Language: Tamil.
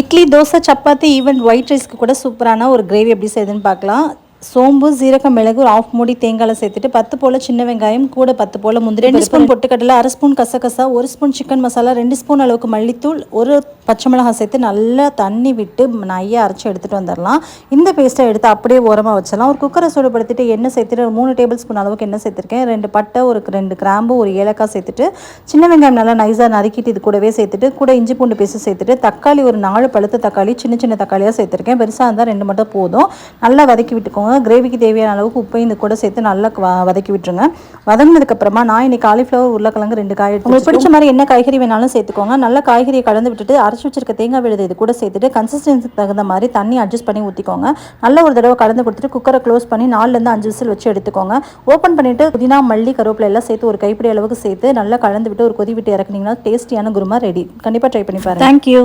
இட்லி தோசை சப்பாத்தி ஈவன் ஒயிட் ரைஸ்க்கு கூட சூப்பரான ஒரு கிரேவி எப்படி செய்யுதுன்னு பார்க்கலாம். சோம்பு சீரகம் மிளகு ஒரு ஆஃப் மூடி தேங்காய் சேர்த்துட்டு பத்து போல் சின்ன வெங்காயம் கூட பத்து போல் முந்திரி ரெண்டு ஸ்பூன் பொட்டுக்கடலை அரை ஸ்பூன் கசகசா ஒரு ஸ்பூன் சிக்கன் மசாலா ரெண்டு ஸ்பூன் அளவுக்கு மல்லித்தூள் ஒரு பச்சை மிளகாய் சேர்த்து நல்லா தண்ணி விட்டு நையை அரைச்சி எடுத்துகிட்டு வந்துடலாம். இந்த பேஸ்ட்டை எடுத்து அப்படியே ஓரமாக வச்சிடலாம். ஒரு குக்கரை சூடுபடுத்திட்டு எண்ணெய் சேர்த்துட்டு ஒரு மூணு டேபிள் ஸ்பூன் அளவுக்கு எண்ணெய் சேர்த்துருக்கேன். ரெண்டு பட்டை ஒரு ரெண்டு கிராம்பு ஒரு ஏலக்காய் சேர்த்துட்டு சின்ன வெங்காயம் நல்லா நைஸாக நறுக்கிட்டு இது கூடவே சேர்த்துட்டு கூட இஞ்சி பூண்டு பேஸ்ட் சேர்த்துட்டு தக்காளி ஒரு நாலு பழுத்த தக்காளி சின்ன சின்ன தக்காளியாக சேர்த்துருக்கேன். பெருசாக இருந்தால் ரெண்டு மட்டும் போதும். நல்லா வதக்கி விட்டுக்கோங்க. கிரேவிக்கு தேவையான அளவுக்கு உப்பையும் இது கூட சேர்த்து நல்லா வ- வதக்கி விட்டுருங்க. வதங்கினதுக்கப்புறமா நான் இன்னைக்கு காலிஃப்ளவர் உருளைக்கிழங்கு ரெண்டு காய் உங்களுக்கு பிடிச்ச மாதிரி என்ன காய்கறி வேணாலும் சேர்த்துக்கோங்க. நல்லா காய்கறியை கலந்து விட்டுட்டு அரைச்சி வச்சிருக்க தேங்காய் விழுது இது கூட சேர்த்துட்டு கன்சிஸ்டன்சிக்கு தகுந்த மாதிரி தண்ணி அட்ஜஸ்ட் பண்ணி ஊற்றிக்கோங்க நல்ல ஒரு தடவை கலந்து கொடுத்துட்டு குக்கரை க்ளோஸ் பண்ணி நாலுலேருந்து அஞ்சு விசில் வச்சு எடுத்துக்கோங்க. ஓப்பன் பண்ணிட்டு புதினா மல்லி கருவேப்பிலை எல்லாம் சேர்த்து ஒரு கைப்பிடி அளவுக்கு சேர்த்து நல்லா கலந்து விட்டு ஒரு கொதி விட்டு இறக்குனீங்கன்னா டேஸ்டியான குருமா ரெடி கண்டிப்பாக ட்ரை பண்ணி பாருங்க. தேங்க்யூ